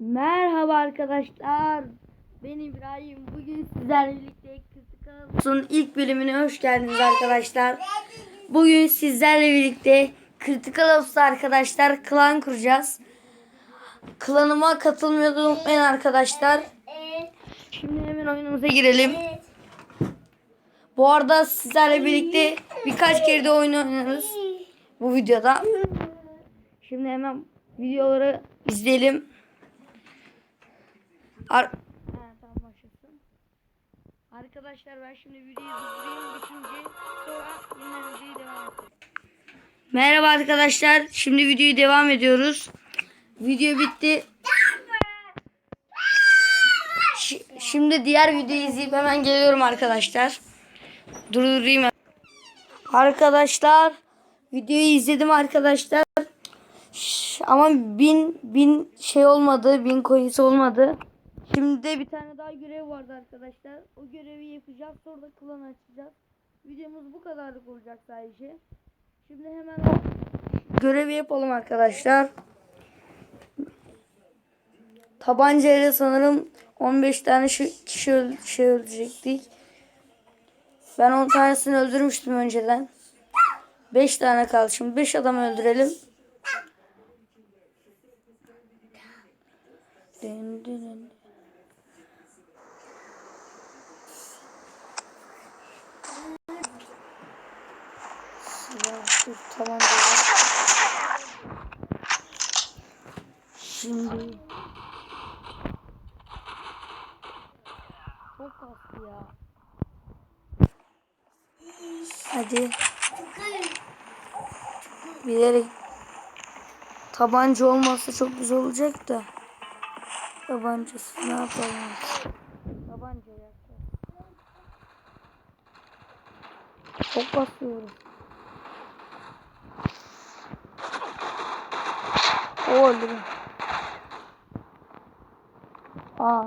Merhaba arkadaşlar. Ben İbrahim. Bugün sizlerle birlikte Critical ilk bölümüne hoş geldiniz arkadaşlar. Bugün sizlerle birlikte Critical Ops'ta arkadaşlar klan kuracağız. Klanıma katılmayı unutmayın arkadaşlar. Şimdi hemen oyunumuza girelim. Bu arada sizlerle birlikte birkaç kere de oyun oynuyoruz bu videoda. Şimdi hemen videoları izleyelim. Ar Ha, tamam başlasın. Arkadaşlar ben şimdi videoyu durdurayım bitince sonra yine videoyu devam edelim. Merhaba arkadaşlar. Şimdi videoyu devam ediyoruz. Video bitti. Şi- Şimdi diğer videoyu izleyip hemen geliyorum arkadaşlar. Durdurayım. Arkadaşlar videoyu izledim arkadaşlar. Şş, Ama bin bin şey olmadı. Bin coins olmadı. Şimdi bir tane daha görev vardı arkadaşlar. O görevi yapacağız. Sonra da klan açacağız. Videomuz bu kadarlık olacak sadece. Şimdi hemen görevi yapalım arkadaşlar. Tabancayla sanırım 15 tane kişi şey öldürecektik. Ben 10 tanesini öldürmüştüm önceden. 5 tane kaldı. Şimdi 5 adam öldürelim. Dın dın dın. Var. Şimdi çok kastı ya. Hadi. Bilerek tabanca olmazsa çok güzel olacak da. Tabancası ne yapalım? Tabanca yapacağız. Çok basıyorum. O. Aa.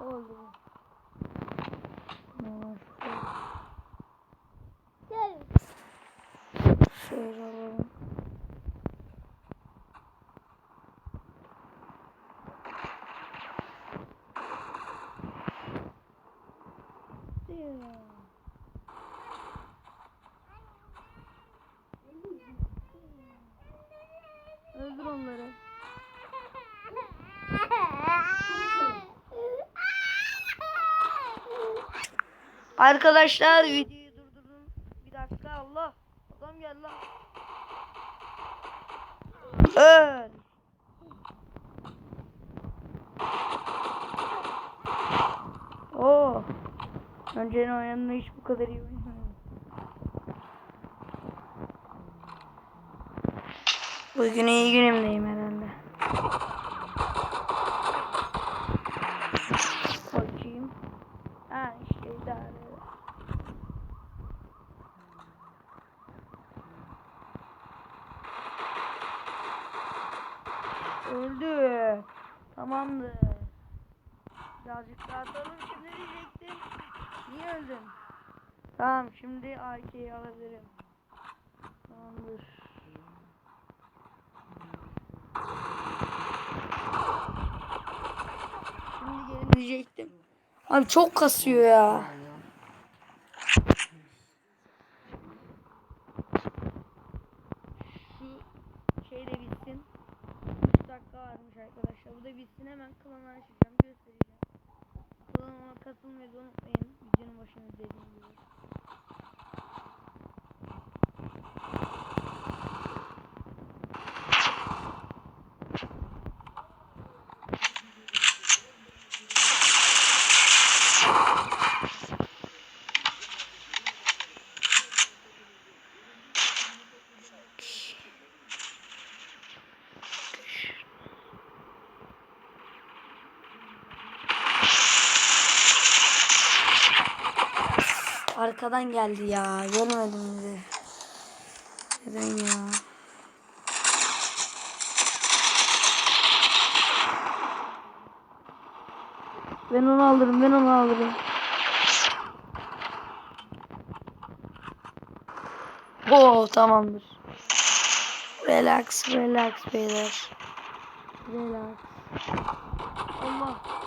O öldürün. Öldür onları. Arkadaşlar videoyu durdurdum. Bir dakika Allah. Adam geldi lan. Öl. Oo. Önceden oynadığımda hiç bu kadar iyi oynamadım. Bugün iyi günümdeyim herhalde. Bakayım. Ha işte idare. Öldü. Tamamdır. Birazcık daha atalım şimdi diyecektim. Niye öldün? Tamam şimdi AK'yi alabilirim. Tamamdır. Şimdi gelin diyecektim. Abi çok kasıyor ya. Şu şey de bitsin. 3 dakika varmış arkadaşlar. Bu da bitsin hemen klana açacağım göstereceğim. Klanıma katılmayı unutmayın. Videonun başında dediğim gibi. Arkadan geldi ya. Görmedim bizi. Neden ya? Ben onu alırım. Ben onu alırım. Oo tamamdır. Relax, relax beyler. Relax. Allah.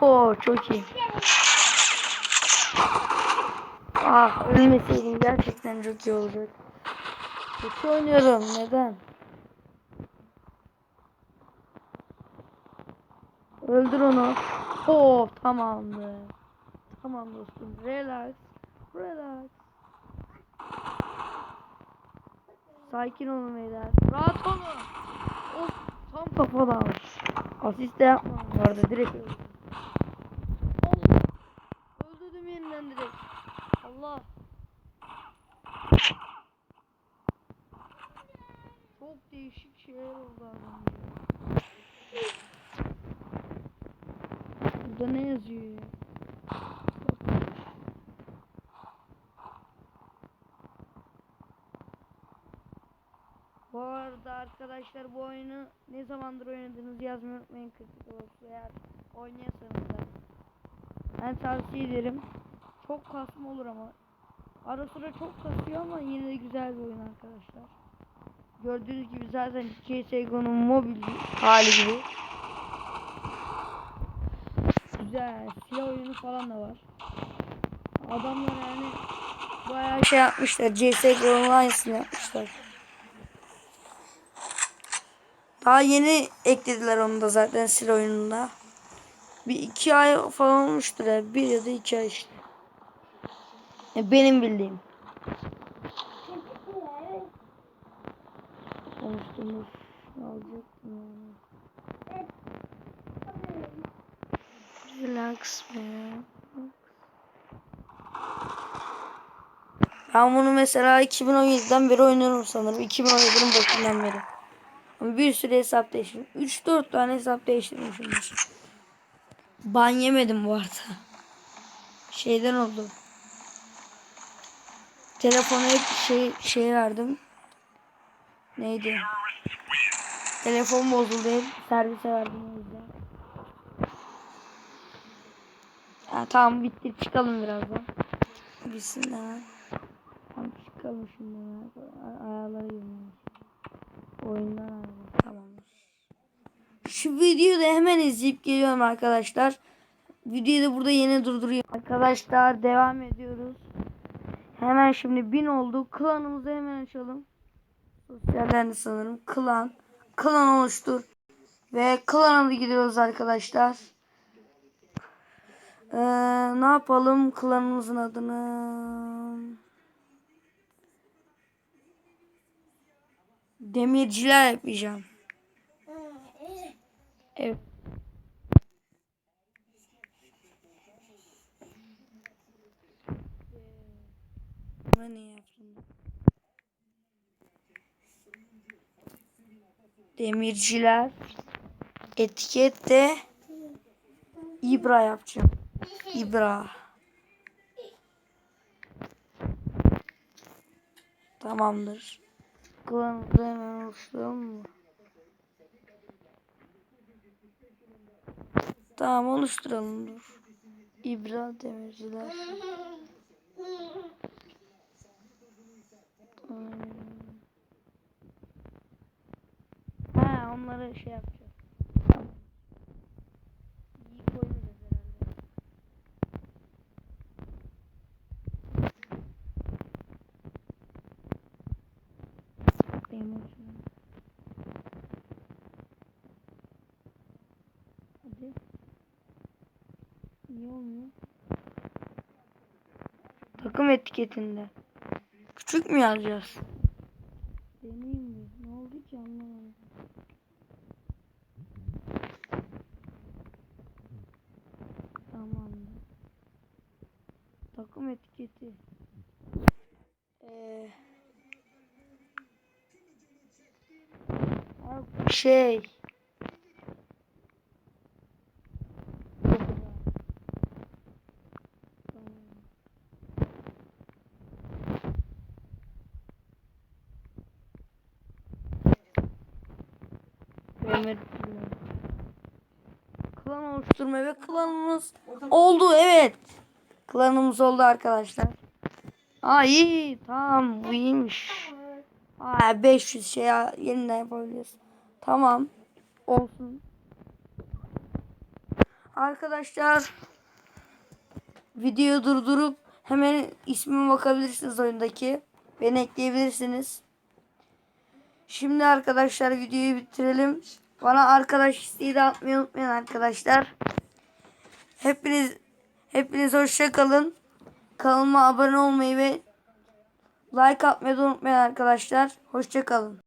Oo çok iyi. Ah ölmeseydim gerçekten çok iyi olacak. Kötü oynuyorum neden? Öldür onu. Oo tamamdır. Tamam dostum. Relax. Relax. Sakin olun beyler. Rahat olun. Of tam kafadan. Asist de yapmam vardı direkt öldüm. Allah. Öldürdüm yeniden direkt. Allah. Çok değişik şeyler oldu adamda. Burada ne yazıyor ya? Bu arada arkadaşlar bu oyunu ne zamandır oynadığınızı yazmayı unutmayın kritik olursa eğer oynuyorsanız da. Ben tavsiye ederim. Çok kasma olur ama. Ara sıra çok kasıyor ama yine de güzel bir oyun arkadaşlar. Gördüğünüz gibi zaten CSGO'nun mobil hali gibi. Güzel. Silah oyunu falan da var. Adamlar yani bayağı şey yapmışlar. CSGO'nun aynısını yapmışlar. Daha yeni eklediler onu da zaten silah oyununda. Bir iki ay falan olmuştur ya. Bir ya da iki ay işte. Benim bildiğim. Konuştuğumuz alacaktım yani. Relax be. Ben bunu mesela 2017'den beri oynuyorum sanırım. 2017'nin başından beri. Ama bir sürü hesap değiştirdim. 3-4 tane hesap değiştirmişimdir. Ban yemedim bu arada. Şeyden oldu. Telefona hep şey, şey verdim. Neydi? Telefon bozuldu servise verdim o yüzden. Ha, tamam bitti çıkalım birazdan. Bitsin hemen. Tamam çıkalım şimdi hemen. Ay- Ayarlara girmemiş. Oyundan ayrıldım. Tamamdır. Şu videoyu da hemen izleyip geliyorum arkadaşlar. Videoyu da burada yeni durduruyorum. Arkadaşlar devam ediyoruz. Hemen şimdi bin oldu. Klanımızı hemen açalım. Sosyallerini sanırım. Klan. Klan oluştur. Ve klana da gidiyoruz arkadaşlar. Ee, ne yapalım klanımızın adını? Demirciler yapacağım. Evet. Ben ne yaptım? Demirciler. Etiket de İbra yapacağım. İbra. Tamamdır. Klanımızı hemen oluşturalım mı? Tamam oluşturalım dur. İbra demirciler. Hmm. Ha onları şey yapacağız. İyi koymayacağız herhalde. Benim olsun. Hadi. Niye olmuyor? Takım etiketinde. Küçük mü yazacağız? Deneyim bir. Ne oldu ki anlamadım. Tamam. Takım etiketi. Ee, şey. Klan oluşturma ve klanımız oldu evet. Klanımız oldu arkadaşlar. Aa iyi tamam bu iyiymiş. Aa 500 şey ya, yeniden yapabiliriz. Tamam olsun. Arkadaşlar videoyu durdurup hemen ismime bakabilirsiniz oyundaki. Beni ekleyebilirsiniz. Şimdi arkadaşlar videoyu bitirelim. Bana arkadaş isteği de atmayı unutmayın arkadaşlar. Hepiniz hepiniz hoşça kalın. Kanalıma abone olmayı ve like atmayı da unutmayın arkadaşlar. Hoşça kalın.